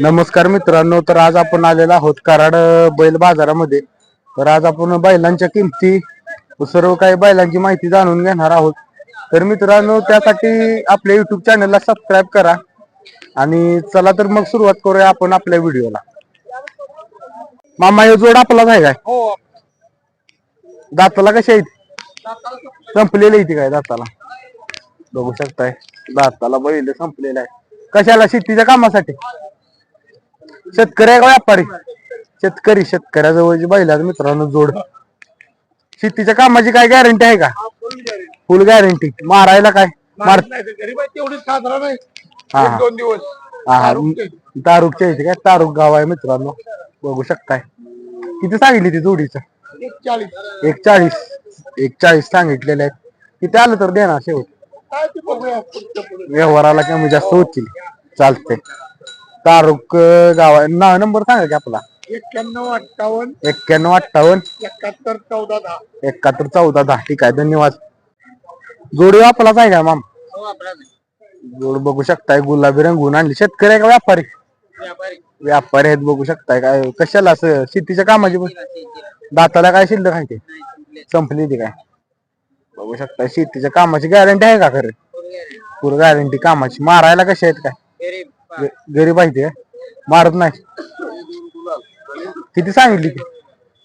नमस्कार मित्रांनो तर आज आपण आलेलो आहोत कराड बैल बाजारामध्ये. तर आज आपण बैलांच्या किमती सर्व काही बैलांची माहिती जाणून घेणार आहोत. तर मित्रांनो त्यासाठी आपल्या युट्यूब चॅनलला सबस्क्राईब करा आणि चला तर मग सुरुवात करूया आपण आपल्या व्हिडिओला. मामा हे जोड आपलाच आहे काय? हो. दाताला कशी आहेत संपलेली ती काय दाताला? बघू शकताय. दाताला बैल संपलेला आहे. कशाला? शेतीच्या कामासाठी? शेतकरी आहे का व्यापारी. शेतकरी शेतकऱ्याजवळची बैल आहेत मित्रांनो जोड. शेतीच्या कामाची काय गॅरंटी आहे का? फुल गॅरंटी मारायला काय? मार तेवढीच हा. एक दोन दिवस. हा तारुकच्या इथे काय? तारुक गाव आहे मित्रांनो. बघू शकताय. किती सांगितली ती जोडीचं? एक चाळीस एक चाळीस एक चाळीस सांगितलेले आहेत. किती आलं तर देणार शेवट. काय ते बघूया पुढचं पुढे. व्यवहाराला कमी जास्त होतील. चालते तारुक गाव आहे ना नंबर सांगा की आपला. एक्क्याण्णव अठ्ठावन्न. एक्क्याण्णव अठ्ठावन्न. एकाहत्तर चौदा दहा. एकाहत्तर चौदा दहा. ठीक आहे धन्यवाद. जोडी आपलाच आहे का माम? जोड बघू शकताय गुलाबी रंगून आणली. शेतकरी आहे का व्यापारी? व्यापारी. आहेत बघू शकताय. काय कशाला असं शेतीच्या कामाची पण दाताला काय शिल्लक आहे ते संपली ती काय? बघू शकताय शेतीच्या कामाची गॅरंटी आहे का खरं? पूर्ण गॅरंटी. कामाची. मारायला कशी आहेत काय? ग- गरीब आहे ते. मारत नाही. किती सांगितली ती?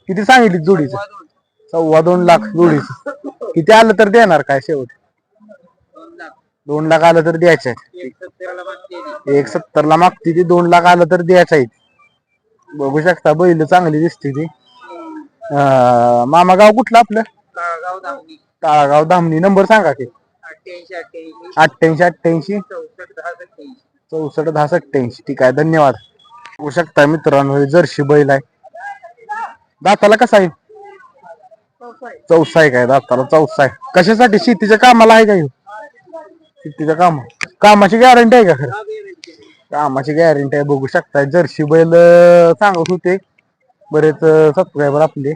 किती सांगितली जोडीचं? सव्वा दोन लाख जोडीचं. किती आलं तर देणार काय शेवट? दोन लाख आलं तर द्यायचं आहे एक सत्तर ला मागते ती दोन लाख आलं तर द्यायचं आहे बघू शकता बैल चांगली दिसते ती. अं, मामा गाव कुठलं आपलं? ताळगाव धामणी. नंबर सांगा की. अठ्ठ्याऐंशी अठ्ठ्याऐंशी. चौसष्ट दहा सत्त्याऐंशी ठीक आहे धन्यवाद. बघू शकता मित्रांनो जर्शी बैल आहे. दाताला कसा आहे? चौसा आहे काय दाताला चौसा आहे. कशासाठी? शेतीच्या कामाला आहे का शेतीच्या काम कामाची गॅरंटी आहे का खरं? कामाची गॅरंटी आहे. बघू शकताय जर्शी बैल सांगत होते. बरेच सबस्क्रायबर आपले.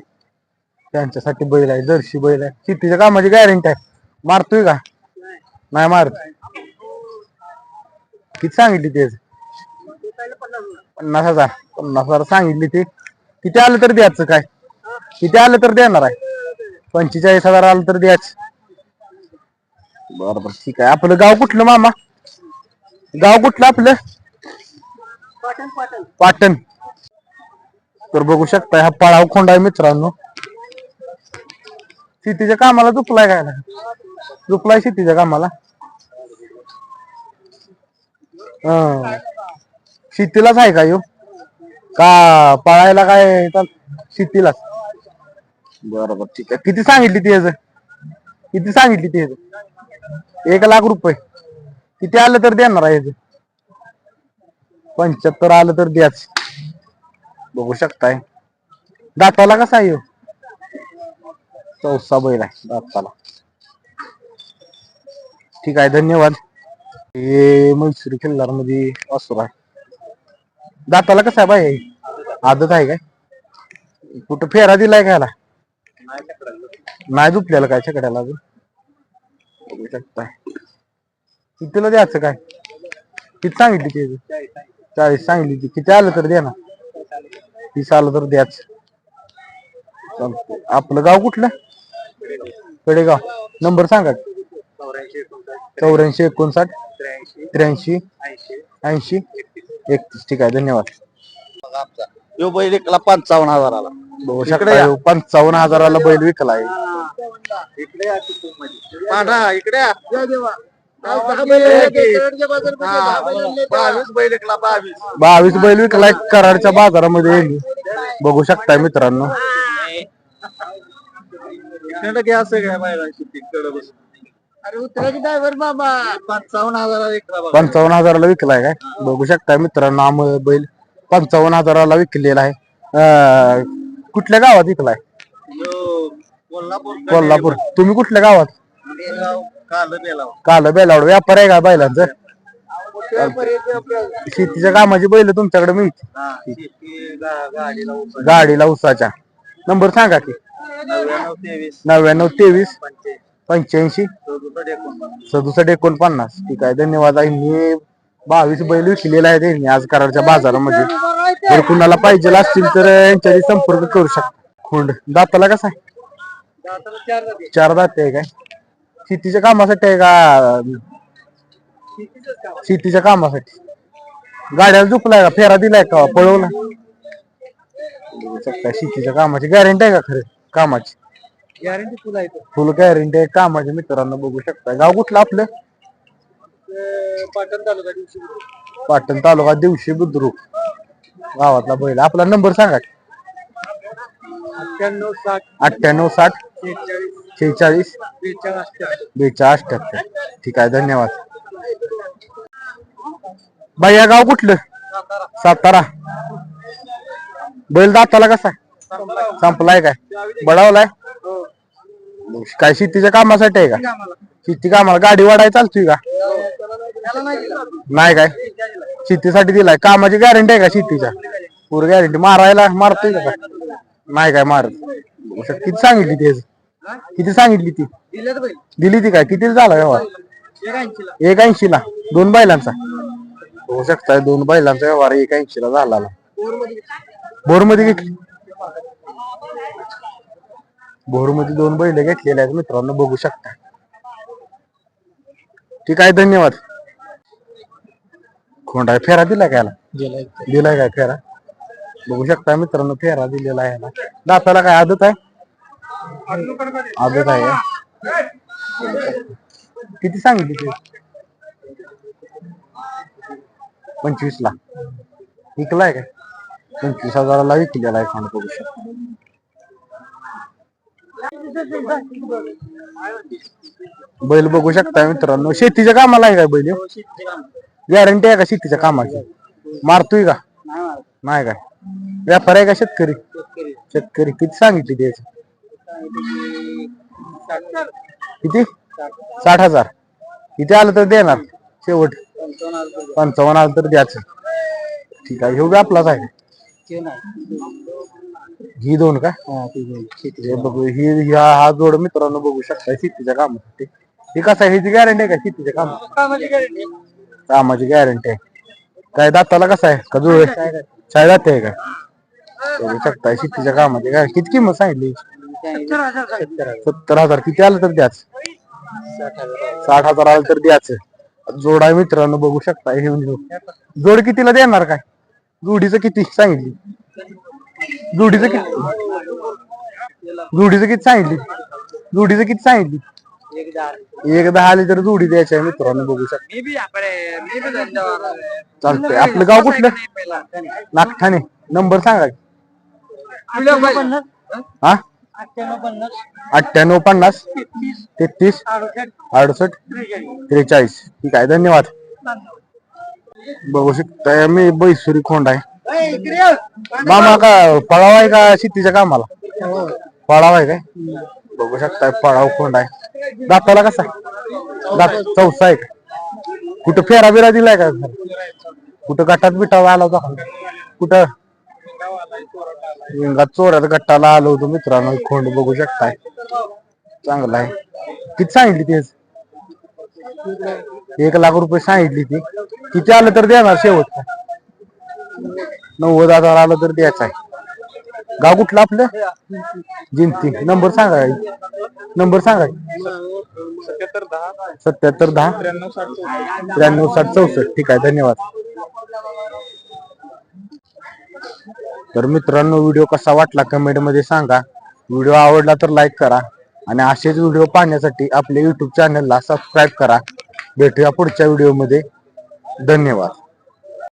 त्यांच्यासाठी बैल आहे जर्शी बैल आहे. शेतीच्या कामाची गॅरंटी आहे. मारतोय का? नाही मारतोय किती सांगितली तेच पन्नास हजार. पन्नास हजार सांगितली ते. किती आलं तर द्यायचं काय? किती आलं तर देणार आहे? पंचेचाळीस हजार आलं तर द्यायचं. बर बर ठीक आहे. आपलं गाव कुठलं मामा? गाव कुठलं आपलं? पाटण. तर बघू शकताय हा पळाव खोंड आहे मित्रांनो. शेतीच्या कामाला झुपलाय काय? झुपलाय शेतीच्या कामाला? हा. शेतीलाच आहे का यो? का पळायला काय चाल- शेतीलाच. बरोबर ठीक आहे. किती सांगितली ती याच? किती सांगितली ती एक लाख रुपये. किती आलं तर देणार आहे? पंच्याहत्तर आलं तर द्याच. बघू शकताय. दाताला कसा आहे ह्यो? चौसा बैल आहे दाताला. ठीक आहे धन्यवाद. हे मैसुरी खिल्लारमध्ये असुर आहे. दाताला कसा आहे बाई? आदत आहे काय? कुठं फेरा दिलाय घ्यायला नाही दुपल्याला काय छकड्याला अजून? बघू शकताय कितीला द्यायचं काय? किती सांगितली ते? चाळीस सांगितली ती. किती आलं तर द्या ना तीस आलं तर द्याच. चालतंय. आपलं गाव कुठलं? कडेगाव नंबर सांगा. चौऱ्याऐंशी एकोणसाठ त्र्याऐंशी ऐंशी एकतीस. ठीक आहे धन्यवाद. यो बैल एकला पंचावन्न हजाराला. बघू शकता ह्यो पंचावन्न हजाराला बैल इकडे. हा, बावीस बैल विकलाय कराडच्या बाजारामध्ये येईल. बघू शकताय मित्रांनो. अरे उतराची ड्रायव्हर बाबा. पंचावन्न हजाराला एकला बघा. पंचावन्न हजाराला विकलाय काय? बघू शकताय मित्रांनो आम्हाला बैल पंचावन्न हजाराला विकलेला आहे. अं, कुठल्या गावात विकलाय? यो, कोल्हापूर कोल्हापूर. तुम्ही कुठल्या गावात? काल बेलाव. काल बेलावड. व्यापार आहे का बैलांचं? शेतीच्या कामाची बैल तुमच्याकडे मिळते हा, शेती, गा- गाडीला उसाच्या. नंबर सांगा की. नव्याण्णव तेवीस. नव्याण्णव तेवीस. पंच्याऐंशी. एकोणपन्नास सदुसष्ट एकोणपन्नास. ठीक आहे. धन्यवाद आहे. मी बावीस बैल विकलेला आहे त्यांनी आज कराडच्या बाजारामध्ये. जर कुणाला पाहिजे असतील तर यांच्याशी संपर्क करू शकता. खोंड. दाताला कसा आहे? चार दाते आहे काय? शेतीच्या कामासाठी आहे का? शेतीच्या कामासाठी. गाड्याला झुकलाय का? फेरा दिलाय का? पळवला शेतीच्या कामाची गॅरंटी आहे का खरं? कामाची. गॅरंटी फुल आहे फुल गॅरंटी आहे. कामाची मित्रांनो बघू शकता. गाव कुठलं आपलं? पाटण तालुका दिवशी पाटण तालुका दिवशी बुद्रुक गावातला बैल. आपला नंबर सांगा. अठ्ठ्याण्णव साठ अठ्ठ्याण्णव साठ शेहेचाळीस शेहेचाळीस बेचाळीस अठ्ठ्याण्णव अठ्ठ्याहत्तर. ठीक आहे. धन्यवाद. भैया गाव कुठलं? सातारा. बैल दाताला कसा? संपलाय काय? बडावलाय? काय शेतीच्या कामासाठी आहे का? शेती कामाला गाडी वाढाय चालतोय का? नाही काय? शेतीसाठी दिलाय. कामाची गॅरंटी आहे का शेतीच्या? पूर गॅरंटी मारायला मारतोय का? काय? नाही काय मारत. किती सांगितली ते किती सांगितली ती? दिली ती काय? किती झाला व्यवहार? एक ऐंशीला एक ऐंशी ला दोन बैलांचा. होऊ शकता दोन बैलांचा व्यवहार एक ऐंशी ला झाला बोरमध्ये घेतली बोरमध्ये दोन बैल घेतलेले आहेत मित्रांनो बघू शकता. ठीक आहे धन्यवाद. खोंडा फेरा दिला काय याला? दिलाय काय फेरा? बघू शकता मित्रांनो फेरा दिलेला आहे याला. दाताला काय आदत आहे? आदत आहे का? किती सांगितली ते? पंचवीस ला विकलाय काय? पंचवीस हजाराला विकलेला आहे खोंड बघू शकता. बैल बघू शकता मित्रांनो. शेतीच्या कामाला आहे का बैल? गॅरंटी आहे का शेतीच्या कामाची? मारतोय का? नाही काय? व्यापार आहे का शेतकरी? शेतकरी. किती सांगितली त्याची? किती? साठ हजार. किती आलं तर देणार. शेवट. पंचावन्न आलं तर द्यायचं. ठीक आहे. ह्यो आपलाच आहे. ही दोन का? हे बघू ही ही- जोड मित्रांनो बघू शकता शेतीच्या कामासाठी. हे कसं आहे? ह्याची गॅरंटी आहे का शेतीच्या काम कामाची गॅरंटी आहे. काय दाताला कसं आहे? का जुळ? चाय दाते? आहे का? बघू शकता शेतीच्या कामाची काय किती किंमत सांगितली? सत्तर हजार किती आलं तर द्याच? साठ हजार आलं तर द्यायचं जोड मित्रांनो बघू शकता हे घेऊन जोड कितीला देणार काय? जोडीचं किती सांगितली? जोडीचं किती? जोडीचं किती सांगितली? जोडीचं किती सांगितली? एक दहा आली तर जोडी द्यायची आहे मित्रांनो बघू शकता. चालतंय. आपलं गाव कुठलं? नागठाणे. नंबर सांगा. हा? अठ्ठ्याण्णव पन्नास. तेहतीस. अडुसष्ट. त्रेचाळीस. ठीक आहे धन्यवाद. बघू शकता मी बैसुरी खोंड आहे. मामा का पळाव आहे का शेतीच्या कामाला? पळाव आहे काय? बघू शकताय पळाव खोंड आहे. दाताला कसा? दात चौसा आहे का? कुठं फेरा बिरा दिलाय का? कुठं गटात बिटावा आला होता? कुठं? रिंगात चोऱ्यात गट्टाला आलो होतो मित्रांनो खोंड बघू शकताय. चांगला आहे. किती सांगितली तेच एक लाख रुपये सांगितली ती. किती आलं तर देणार शेवट नव्वद हजार आलं तर द्यायचं आहे. गाव कुठलं आपलं? जिंती नंबर सांगा नंबर सांगा सत्याहत्तर दहा. सत्याहत्तर दहा. त्र्याण्णव साठ चौसष्ट. त्र्याण्णव साठ चौसष्ट. ठीक आहे धन्यवाद. तर मित्रांनो व्हिडिओ कसा वाटला कमेंटमध्ये सांगा. व्हिडिओ आवडला तर लाईक करा आणि असेच व्हिडिओ पाहण्यासाठी आपल्या युट्यूब चॅनलला सबस्क्राईब करा. भेटूया पुढच्या व्हिडिओमध्ये धन्यवाद.